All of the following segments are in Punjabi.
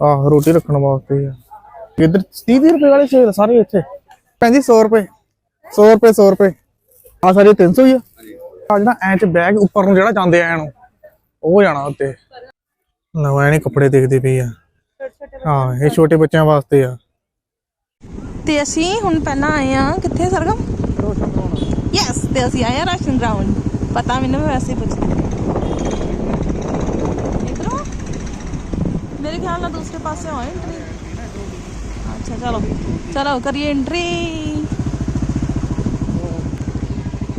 ਆਹ ਰੋਟੀ ਰੱਖਣ ਵਾਸਤੇ ਆ। ਇੱਧਰ 30 30 ਰੁਪਏ ਵਾਲੇ ਸ਼ੇਰ ਸਾਰੇ ਇੱਥੇ। ਪੈਂਦੀ 100 ਰੁਪਏ। 100 ਰੁਪਏ 100 ਰੁਪਏ। ਆ ਸਾਰੇ 300 ਹੀ ਆ। ਆ ਜਿਹੜਾ ਐਂ ਚ ਬੈਗ ਉੱਪਰ ਨੂੰ ਜਿਹੜਾ ਜਾਂਦੇ ਐ ਨੂੰ ਉਹ ਜਾਣਾ ਉੱਤੇ। ਨਵਾਂ ਨਹੀਂ ਕੱਪੜੇ ਦੇਖਦੇ ਪਈ ਆ। ਹਾਂ ਇਹ ਛੋਟੇ ਬੱਚਿਆਂ ਵਾਸਤੇ ਆ। ਤੇ ਅਸੀਂ ਹੁਣ ਪਹਿਲਾਂ ਆਏ ਆ ਕਿੱਥੇ ਸਰਗਮ? ਯੈਸ ਤੇ ਅਸੀਂ ਆਏ ਆ ਰਾਸ਼ਨ ਗਰਾਊਂਡ ਪਤਾ ਮੈਨੂੰ ਵੈਸੇ ਹੀ ਪੁੱਛ ਇਧਰੋਂ ਮੇਰੇ ਖਿਆਲ ਨਾਲ ਦੂਸਰੇ ਪਾਸੇ ਹੋਏ ਐਂਟਰੀ ਅੱਛਾ ਚਲੋ ਚਲੋ ਕਰੀਏ ਐਂਟਰੀ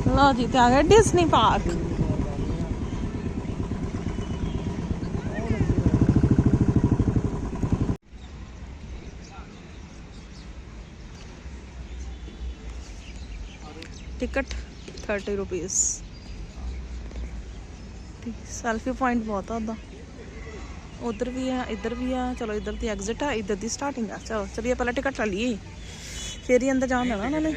ਲਓ ਜੀ ਤੇ ਆ ਗਿਆ ਡਿਸਨੀ ਪਾਰਕ ਟਿਕਟ 30 ਰੁਪੀਸ ਤੇ ਸੈਲਫੀ ਪੁਆਇੰਟ ਬਹੁਤ ਆ ਉਹਦਾ ਉਧਰ ਵੀ ਆ ਇੱਧਰ ਵੀ ਆ ਚਲੋ ਇੱਧਰ ਦੀ ਐਗਜ਼ਿਟ ਆ ਇੱਧਰ ਦੀ ਸਟਾਰਟਿੰਗ ਆ। ਚਲੋ ਚਲਿਏ ਪਹਿਲਾਂ ਟਿਕਟ ਲੈ ਲਈਏ। ਫੇਰ ਹੀ ਅੰਦਰ ਜਾਣ ਦੇਣਾ ਉਹਨਾਂ ਨੇ।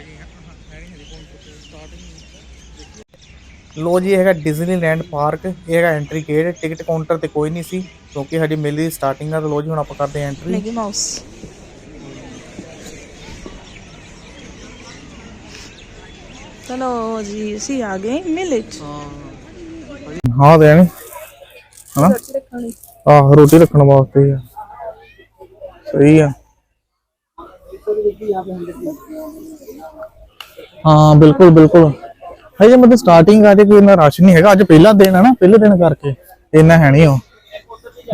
ਲੋ ਜੀ ਹੈਗਾ ਡਿਜ਼ਨੀਲੈਂਡ ਪਾਰਕ ਇਹ ਹੈਗਾ ਐਂਟਰੀ ਗੇਟ ਟਿਕਟ ਕਾਊਂਟਰ ਤੇ ਕੋਈ ਨਹੀਂ ਸੀ ਕਿਉਂਕਿ ਸਾਡੀ ਮੇਲੇ ਦੀ ਸਟਾਰਟਿੰਗ ਆ ਤਾਂ ਲੋ ਜੀ ਹੁਣ ਆਪਾਂ ਕਰਦੇ ਹਾਂ ਐਂਟਰੀ ਮੈਗੀ ਮਾਊਸ ਚਲੋ ਜੀ ਅਸੀਂ ਆ ਗਏ ਮੇਲੇ ਚ। ਹਾਂ ਨੇ ਹਨਾ? ਆਹ, ਰੋਟੀ ਰੱਖਣ ਵਾਸਤੇ ਆ। ਸਹੀ ਆ। ਹਾਂ, ਬਿਲਕੁਲ ਬਿਲਕੁਲ। ਹਜੇ ਮਤਲਬ ਸਟਾਰਟਿੰਗ ਆ ਜੇ ਕੋਈ ਇੰਨਾ ਰਸ਼ ਨਹੀਂ ਹੈਗਾ। ਅੱਜ ਪਹਿਲਾ ਦਿਨ ਹੈ ਨਾ, ਪਹਿਲੇ ਦਿਨ ਕਰਕੇ ਇੰਨਾ ਹੈ ਨਹੀਂ ਉਹ।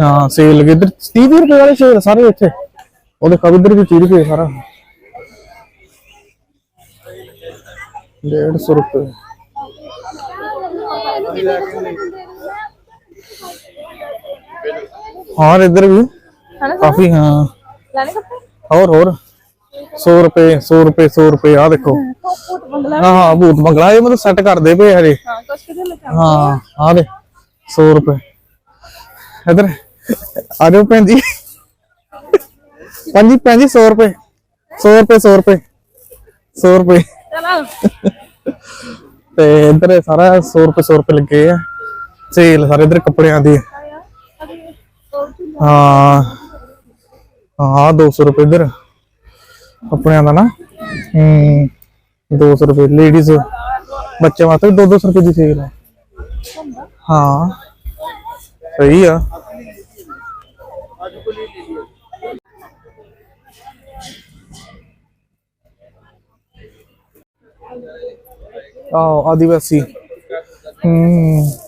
ਹਾਂ ਸੇਲ ਲੱਗੇ। ਇੱਧਰ 30 ਰੁਪਏ ਵਾਲੇ ਸੇਲ ਸਾਰੇ ਇੱਥੇ। ਉਹ ਦੇਖੋ ਇੱਧਰ ਵੀ 30 ਰੁਪਏ ਸਾਰਾ। 150 ਰੁਪਏ। ਹਾਂ ਇੱਧਰ ਵੀ? ਕਾਫੀ ਹਾਂ। ਲੈਣੇ ਕੱਪੜੇ? ਹੋਰ ਹੋਰ। 100 ਰੁਪਏ 100 ਰੁਪਏ 100 ਰੁਪਏ ਆ ਦੇਖੋ। ਹਾਂ ਹਾਂ ਭੂਤ ਬੰਗਲਾ ਇਹ ਮਤਲਬ ਸੈੱਟ ਕਰਦੇ ਪਏ ਹਜੇ। ਹਾਂ ਆ। ਦੇ 100 ਰੁਪਏ। ਇਧਰ ਆ ਜਾਓ ਭੈਣ ਜੀ। ਪੰਜੀ ਭੈਣ ਜੀ 100 ਰੁਪਏ। 100 ਰੁਪਏ 100 ਰੁਪਏ। 100 ਰੁਪਏ। ਤੇ ਇਧਰ ਸਾਰਾ 100 ਰੁਪਏ 100 ਰੁਪਏ ਲੱਗੇ ਆ। ਸੇਲ ਸਾਰੇ ਇਧਰ ਕੱਪੜਿਆਂ ਦੀ। ਹਾਂ ਹਾਂ 200 ਰੁਪਏ ਇਧਰ। ਕੱਪੜਿਆਂ ਦਾ ਨਾ, ਹੂੰ 200 ਰੁਪਏ ਲੇਡੀਜ਼ ਬੱਚਿਆਂ ਵਾਸਤੇ 200 ਰੁਪਏ ਦੀ ਸੇਲ ਹੈ ਹਾਂ, ਸਹੀ ਆ। ਆਹ, ਆਦੀਵਾਸੀ। ਹੂੰ।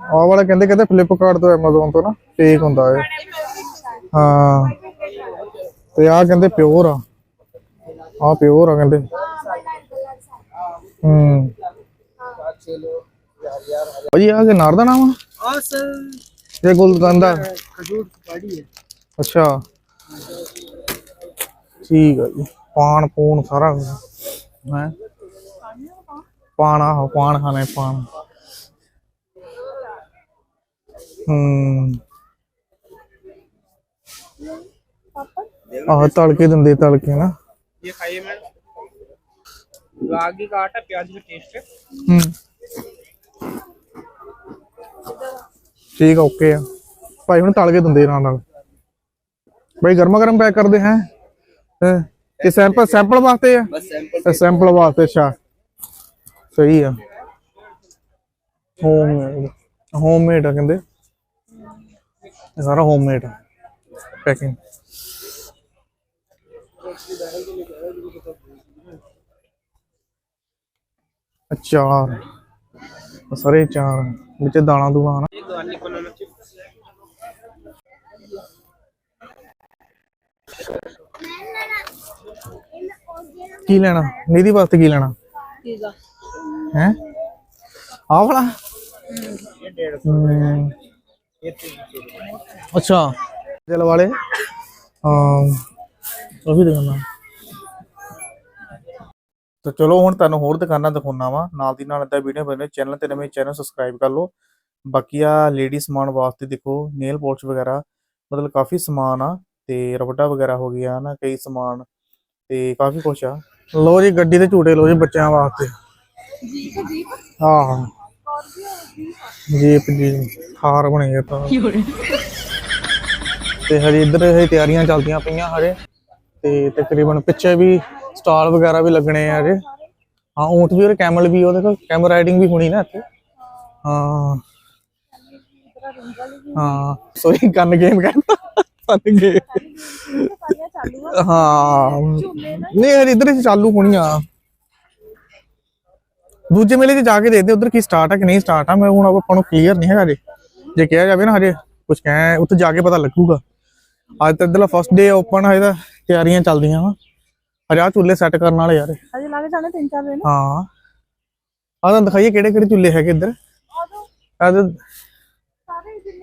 ਆਹ ਵਾਲਾ ਕਹਿੰਦੇ ਕਹਿੰਦੇ ਫਲਿੱਪਕਾਰਟ ਤੋਂ Amazon ਤੋਂ ਨਾ ਫੇਕ ਹੁੰਦਾ ਹੈ ਹਾਂ। ਤੇ ਆਹ ਕਹਿੰਦੇ ਪਿਓਰ ਆ। ਆਹ ਪਿਓਰ ਆ ਕਹਿੰਦੇ। ਹੂੰ। ਭਾਜੀ ਆ ਕੇ ਨਾਰ ਦਾ ਆ? ਸਰ। ਇਹ ਗੁਲਕੰਦਾ ਖਜੂਰ ਬਾੜੀ ਹੈ। ਅੱਛਾ। ਠੀਕ ਹੈ ਜੀ। ਪਾਣ ਪੂਣ ਸਾਰਾ ਹੈ? ਪਾਣਾ ਪਾਣ ਖਾਣੇ ਪਾਣ ਹੂੰ ਆਹ ਤੜਕੇ ਦਿੰਦੇ ਤੜਕੇ ਨਾ ये खाइए मैडम रागी का आटा प्याज का टेस्ट है ਹੂੰ ਠੀਕ ਆ ਓਕੇ ਆ ਭਾਈ ਹੁਣ ਤਲ ਕੇ ਦਿੰਦੇ ਨਾਲ ਨਾਲ ਭਾਈ ਗਰਮਾ ਗਰਮ ਪੈਕ ਕਰਦੇ ਹੈ ਇਹ ਸੈਂਪਲ ਸੈਂਪਲ ਵਾਸਤੇ ਆ बस सैंपल ਸੈਂਪਲ ਵਾਸਤੇ ਅੱਛਾ ਸਹੀ ਆ ਹੋਮ ਹੋਮਮੇਡ ਆ ਕਹਿੰਦੇ ਇਹ ਸਾਰਾ ਹੋਮਮੇਡ ਹੈ। ਪੈਕਿੰਗ ਅਚਾਰ ਸਾਰੇ ਚਾਰ। ਵਿੱਚ ਦਾਣਾ ਦੂਣਾ ਨਾ ਕੀ ਲੈਣਾ? ਨੀਦੀ ਵਾਸਤੇ ਕੀ ਲੈਣਾ? ਪੀਜ਼ਾ। ਹੈ? ਆ ਵਾਲਾ? ਇਹ 150 ਅੱਛਾ। ਦਿਲ ਵਾਲੇ। ਹਾਂ। ਉਹ ਵੀ ਦੁਕਾਨਾਂ ਤਾਂ ਚਲੋ ਹੁਣ ਤੁਹਾਨੂੰ ਹੋਰ ਦੁਕਾਨਾਂ ਦਿਖਾਉਣਾ ਵਾ। ਨਾਲ ਦੀ ਨਾਲ ਇਦਾਂ ਵੀਡੀਓ ਬਣੇ। ਚੈਨਲ ਤੇ ਨਵੇਂ ਚੈਨਲ ਸਬਸਕ੍ਰਾਈਬ ਕਰ ਲਓ। ਬਾਕੀ ਆ ਲੇਡੀ ਸਮਾਨ ਵਾਸਤੇ ਦੇਖੋ ਨੇਲ ਪਾਲਿਸ਼ ਵਗੈਰਾ। ਮਤਲਬ ਕਾਫੀ ਸਮਾਨ ਆ ਤੇ ਰਬੜਾ ਵਗੈਰਾ ਹੋ ਗਿਆ ਨਾ ਕਈ ਸਮਾਨ ਤੇ ਕਾਫੀ ਕੁਛ ਆ। ਲੋ ਜੀ ਗੱਡੀ ਤੇ ਝੂਟੇ ਲੋ ਜੀ ਬੱਚਿਆਂ ਵਾਸਤੇ। ਜੀਪ ਜੀਪ ਹਾਂ ਹਾਂ। ਜੀਪ ਜੀ ਹਾਰ ਬਣੇ ਤਾਂ। ਤੇ ਹਜੇ ਇੱਧਰ ਇਹ ਤਿਆਰੀਆਂ ਚੱਲਦੀਆਂ ਪਈਆਂ ਹਜੇ। ਤੇ ਤਕਰੀਬਨ ਪਿੱਛੇ ਵੀ ਸਟਾਲ ਵਗੈਰਾ ਵੀ ਲੱਗਣੇ ਆ ਹਜੇ। ਹਾਂ ਊਂਟ ਵੀ ਔਰ ਕੈਮਲ ਵੀ, ਉਹਦੇ ਕੋਲ ਕੈਮਲ ਰਾਈਡਿੰਗ ਵੀ ਹੋਣੀ ਨਾ ਇੱਥੇ। ਹਾਂ। ਹਾਂ ਸੋਰੀ ਕੰਨ ਗੇਮ ਕਹਿੰਦਾ ਕੰਨ ਗੇਮ ਹਾਂ। ਨਹੀਂ, ਹਜੇ ਇੱਧਰ ਹੀ ਚਾਲੂ ਹੋਣੀਆਂ। ਦੂਜੇ ਮੇਲੇ 'ਚ ਜਾ ਕੇ ਦੇਖਦੇ ਉਧਰ ਕੀ ਸਟਾਰਟ ਆ ਕਿ ਨਹੀਂ ਸਟਾਰਟ ਆ। ਮੈਂ ਹੁਣ ਆਪਾਂ ਨੂੰ ਕਲੀਅਰ ਨਹੀਂ ਹੈਗਾ ਜੇ ਜੇ ਕਿਹਾ ਜਾਵੇ ਨਾ ਹਜੇ ਕੁਝ ਕਹਿ ਉੱਥੇ ਜਾ ਕੇ ਪਤਾ ਲੱਗੂਗਾ। ਅੱਜ ਤਾਂ ਇਧਰਲਾ ਫਸਟ ਡੇ ਓਪਨ ਹੈ ਇਹਦਾ ਤਿਆਰੀਆਂ ਚੱਲਦੀਆਂ ਵਾ। ਹਜੇ ਆਹ ਚੁੱਲ੍ਹੇ ਸੈੱਟ ਕਰਨ ਵਾਲੇ ਯਾਰ। ਹਜੇ ਲੱਗ ਜਾਣੇ ਤਿੰਨ ਚਾਰ ਦਿਨ। ਹਾਂ। ਆਹ ਤਾਂ ਦਿਖਾਈਏ ਕਿਹੜੇ ਕਿਹੜੇ ਚੁੱਲ੍ਹੇ ਹੈਗੇ ਇੱਧਰ। ਇਹਦੇ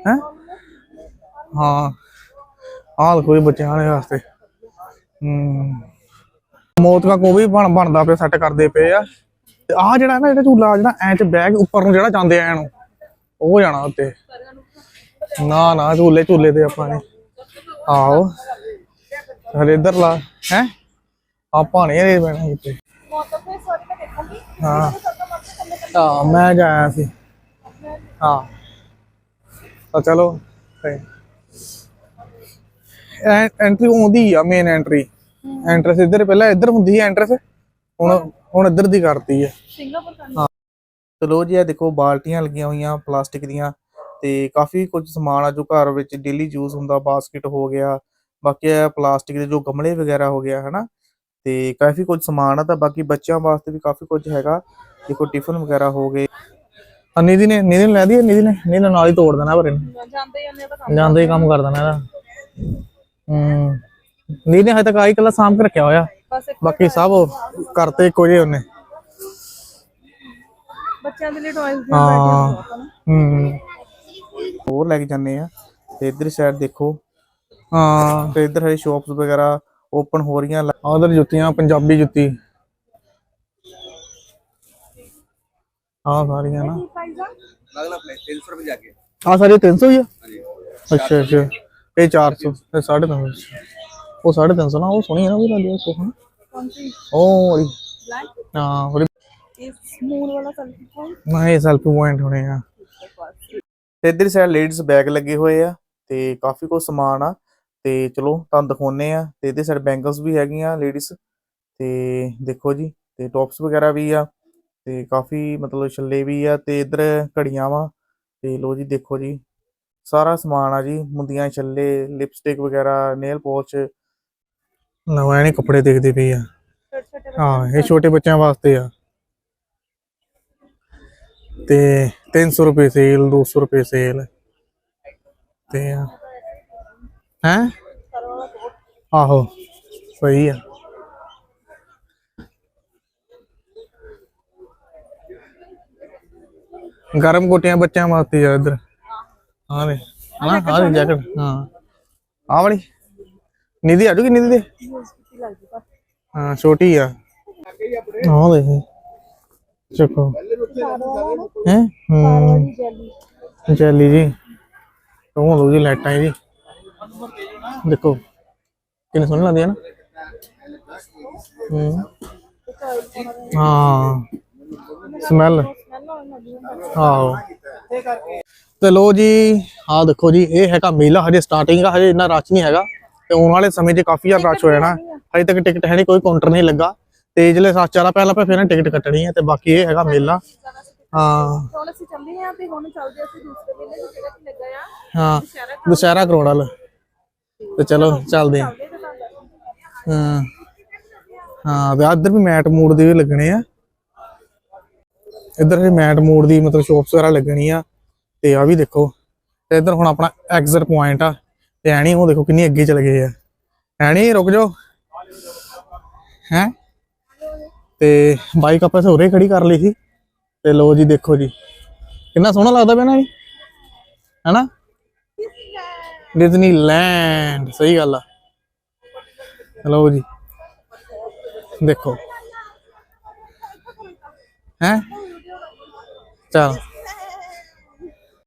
ਹੈ? ਹਾਂ। ਆਹ ਇਹ ਬੱਚਿਆਂ ਦੇ ਵਾਸਤੇ। ਹੂੰ। ਮੌਤਕਾਂ ਕੋ ਵੀ ਬਣ ਬਣਦਾ ਪਿਆ ਸੈੱਟ ਕਰਦੇ ਪਏ ਆ। ਆਹ ਜਿਹੜਾ ਨਾ ਜਿਹੜਾ ਝੂਲਾ ਜਿਹੜਾ ਐਂ ਚ ਬੈਗ ਉੱਪਰ ਨੂੰ ਜਿਹੜਾ ਜਾਂਦੇ ਆ ਨੂੰ ਉਹ ਜਾਣਾ ਉੱਤੇ। ਨਾ ਨਾ ਝੂਲੇ ਝੂਲੇ ਤੇ ਆਪਾਂ ਨੇ ਆਓ ਹਲੇ ਇੱਧਰ ਲਾ ਹੈ? ਆਪਾਂ ਨੇ ਇਹ ਬੈਣਾ ਇੱਥੇ ਹਾਂ। ਹਾਂ ਮੈਂ ਜਾਇਆ ਸੀ। ਹਾਂ। ਤਾਂ ਚਲੋ ਐਂਟਰੀ ਆਉਂਦੀ ਆ ਮੇਨ ਐਂਟਰੀ ਐਂਟਰੈਂਸ ਇੱਧਰ ਪਹਿਲਾਂ ਇੱਧਰ ਹੁੰਦੀ ਸੀ ਐਂਟਰੈਂਸ ਹੁਣ ਹੁਣ ਇੱਧਰ ਦੀ ਕਰਤੀ ਹੈ ਸਿੰਗਾਪੁਰ ਕਰਨੀ ਚਲੋ ਜੀ ਇਹ ਦੇਖੋ ਬਾਲਟੀਆਂ ਲੱਗੀਆਂ ਹੋਈਆਂ ਪਲਾਸਟਿਕ ਦੀਆਂ ਤੇ ਕਾਫੀ ਕੁਝ ਸਮਾਨ ਆ ਜੋ ਘਰ ਵਿੱਚ ਡੇਲੀ ਯੂਜ਼ ਹੁੰਦਾ ਬਾਸਕਟ ਹੋ ਗਿਆ ਬਾਕੀ ਇਹ ਪਲਾਸਟਿਕ ਦੇ ਜੋ ਗਮਲੇ ਵਗੈਰਾ ਹੋ ਗਿਆ ਹਨਾ? ਤੇ ਕਾਫੀ ਕੁਝ ਸਮਾਨ ਆ ਤਾਂ ਬਾਕੀ ਬੱਚਿਆਂ ਵਾਸਤੇ ਵੀ ਕਾਫੀ ਕੁਝ ਹੈਗਾ। ਦੇਖੋ ਟਿਫਨ ਵਗੈਰਾ ਹੋ ਗਏ। ਆ ਨਿਧੀ ਨੇ ਨਿਧੀ ਨੇ ਲੈ ਦੀ ਨਿਧੀ ਨੇ ਨਿਧੀ ਨੇ ਨਾਲ ਹੀ ਤੋੜ ਦੇਣਾ ਪਰ ਇਹਨੇ ਜਾਂਦੇ ਜਾਂਦੇ ਤਾਂ ਕੰਮ ਜਾਂਦੇ ਹੀ ਕੰਮ ਕਰ ਦੇਣਾ ਇਹਦਾ। ਹੂੰ। ਨਿਧੀ ਨੇ ਹਜੇ ਤੱਕ ਆਹੀ ਕੱਲਾ ਸਾਂਭ ਕੇ ਰੱਖਿਆ ਹੋਇਆ। ਬਾਕੀ ਸਭ ਕਰਤੇ ਜਿਹੇ ਉਹਨੇ। ਬੱਚਿਆਂ ਦੇ ਲਈ ਟੌਇਜ਼ ਦੀ ਹਾਂ। ਹੂੰ ਹੋਰ ਲੈ ਕੇ ਜਾਂਦੇ ਆ। ਤੇ ਇਧਰ ਸਾਈਡ ਦੇਖੋ। ਹਾਂ ਤੇ ਇਧਰ ਹੈ ਸ਼ਾਪਸ ਵਗੈਰਾ ਓਪਨ ਹੋ ਰਹੀਆਂ। ਉਧਰ ਜੁੱਤੀਆਂ ਪੰਜਾਬੀ ਜੁੱਤੀ। ਹਾਂ ਸਾਰੀਆਂ ਨਾ। ਅਗਲਾ ਪਲੇ 300 ਰੁਪਏ ਜਾ ਕੇ। ਆ ਸਾਰੀ 300 ਹੀ ਆ? ਅੱਛਾ ਅੱਛਾ। ਇਹ 400 ਇਹ 350 ਉਹ 350 ਨਾ ਉਹ ਸੋਹਣੀ ਹੈ ਨਾ ਉਹ ਲੱਗਦੀ ਹੈ ਸੋਹਣੀ। ਉਹ ਵਾਲੀ ਹਾਂ ਉਹਦੀ ਇਹ ਸਮੂਲ ਵਾਲਾ ਸੈਲਫੀ ਫੋਨ ਨਾ ਇਹ ਸੈਲਫੀ ਪੁਆਇੰਟ ਹੋਣੇ ਆ। ਤੇ ਇਧਰ ਸਾਈਡ ਲੇਡੀਜ਼ ਬੈਗ ਲੱਗੇ ਹੋਏ ਆ ਤੇ ਕਾਫੀ ਕੁਝ ਸਮਾਨ ਆ। ਤੇ ਚਲੋ ਤੁਹਾਨੂੰ ਦਿਖਾਉਨੇ ਆ। ਤੇ ਇਹਦੇ ਸਾਈਡ ਬੈਂਗਲਸ ਵੀ ਹੈਗੀਆਂ ਲੇਡੀਜ਼ ਤੇ ਦੇਖੋ ਜੀ ਤੇ ਟੌਪਸ ਵਗੈਰਾ ਵੀ ਆ। ਤੇ ਕਾਫੀ ਮਤਲਬ ਛੱਲੇ ਵੀ ਆ ਤੇ ਇਧਰ ਘੜੀਆਂ ਵਾ। ਤੇ ਲੋ ਜੀ ਦੇਖੋ ਜੀ। ਸਾਰਾ ਸਮਾਨ ਆ ਜੀ ਮੁੰਦੀਆਂ ਛੱਲੇ ਲਿਪਸਟਿਕ ਵਗੈਰਾ ਨੇਲ ਪਾਲਿਸ਼ ਨਵਾਂ ਨੇ ਕੱਪੜੇ ਦੇਖਦੇ ਪਏ ਆ। ਹਾਂ, ਇਹ ਛੋਟੇ ਬੱਚਿਆਂ ਵਾਸਤੇ ਆ। ਤੇ 300 ਰੁਪਏ ਸੇਲ 200 ਰੁਪਏ ਸੇਲ। ਤੇ ਹੈ? ਆਹੋ, ਸਹੀ ਆ। ਗਰਮ ਕੋਟੀਆਂ ਬੱਚਿਆਂ ਵਾਸਤੇ ਆ ਇੱਧਰ। ਹਾਂ ਵੇ ਹਾਂ ਹਾਂ ਜੈਕਟ ਹਾਂ। ਆ ਵਾਲੀ। ਨਿਧੀ ਆ ਜੂਗੀ ਨਿਧੀ ਦੇ? ਹਾਂ, ਛੋਟੀ ਆ। ਹਾਂ ਦੇ ਚੱਕੋ। ਹੈ? ਹੂੰ। ਜੈਲੀ ਜੀ। ਉਹ ਲੋ ਜੀ ਲਾਈਟਾਂ ਜੀ ਦੇਖੋ, ਕਿੰਨੇ ਸੋਹਣੀ ਲੱਗਦੀ ਹੈ ਨਾ। ਹੂੰ। ਹਾਂ। ਸਮੈਲ। ਆਹੋ। ਤੇ ਲੋ ਜੀ, ਆਹ ਦੇਖੋ ਜੀ, ਇਹ ਹੈਗਾ ਮੇਲਾ ਹਜੇ ਸਟਾਰਟਿੰਗ ਆ, ਹਜੇ ਇੰਨਾ ਰਸ਼ ਨਹੀਂ ਹੈਗਾ। ਤੇ ਆਉਣ ਵਾਲੇ ਸਮੇਂ 'ਚ ਕਾਫੀ ਜ਼ਿਆਦਾ ਰਸ਼ ਹੋ ਜਾਣਾ। ਹਜੇ ਤੱਕ ਟਿਕਟ ਹੈ ਨਹੀਂ ਕੋਈ ਕਾਊਂਟਰ ਨਹੀਂ ਲੱਗਾ। ਤੇ ਜਿਹੜੇ ਸੱਚ ਚਾਰਾ ਪਹਿਲਾਂ ਆਪਾਂ ਫਿਰ ਟਿਕਟ ਕੱਟਣੀ ਹੈ ਤੇ ਬਾਕੀ ਇਹ ਹੈਗਾ ਮੇਲਾ। ਹਾਂ। ਹੁਣ ਅਸੀਂ ਚੱਲੇ ਆ ਤੇ ਹੁਣ ਚੱਲਦੇ ਅਸੀਂ ਦੂਸਰੇ ਮੇਲੇ ਚ ਜਿਹੜਾ ਕਿ ਲੱਗਾ ਆ। ਹਾਂ ਦੁਸਹਿਰਾ ਕਰੋੜ ਵਾਲਾ। ਤੇ ਚਲੋ ਚੱਲਦੇ ਹਾਂ ਹਾਂ। ਹਾਂ ਤੇ ਇੱਧਰ ਵੀ ਮੈਟ ਮੂਡ ਦੇ ਵੀ ਲੱਗਣੇ ਆ। ਇੱਧਰ ਵੀ ਮੈਟ ਮੂਡ ਦੀ ਮਤਲਬ ਸ਼ੋਪਸ ਵਗੈਰਾ ਲੱਗਣੀ ਆ। ਤੇ ਆ ਵੀ ਦੇਖੋ। ਤੇ ਇੱਧਰ ਹੁਣ ਆਪਣਾ ਐਗਜ਼ਿਟ ਪੁਆਇੰਟ ਆ। ਤੇ ਐਣੀ ਉਹ ਦੇਖੋ ਕਿੰਨੀ ਅੱਗੇ ਚਲੇ ਗਏ ਆ। ਐਣੀ ਰੁਕ ਜਾਓ। ਹੈ? ਤੇ ਬਾਈਕ ਆਪਾਂ ਹੋਰੇ ਖੜੀ ਕਰ ਲਈ ਸੀ। ਤੇ ਲੋ ਜੀ, ਦੇਖੋ ਜੀ। ਕਿੰਨਾ ਸੋਹਣਾ ਲੱਗਦਾ ਪਿਆ ਨਾ ਇਹ। ਹੈਨਾ? ਡਿਜ਼ਨੀਲੈਂਡ, ਸਹੀ ਗੱਲ ਆ। ਲਓ ਜੀ। ਦੇਖੋ। ਹੈ? ਚਲ।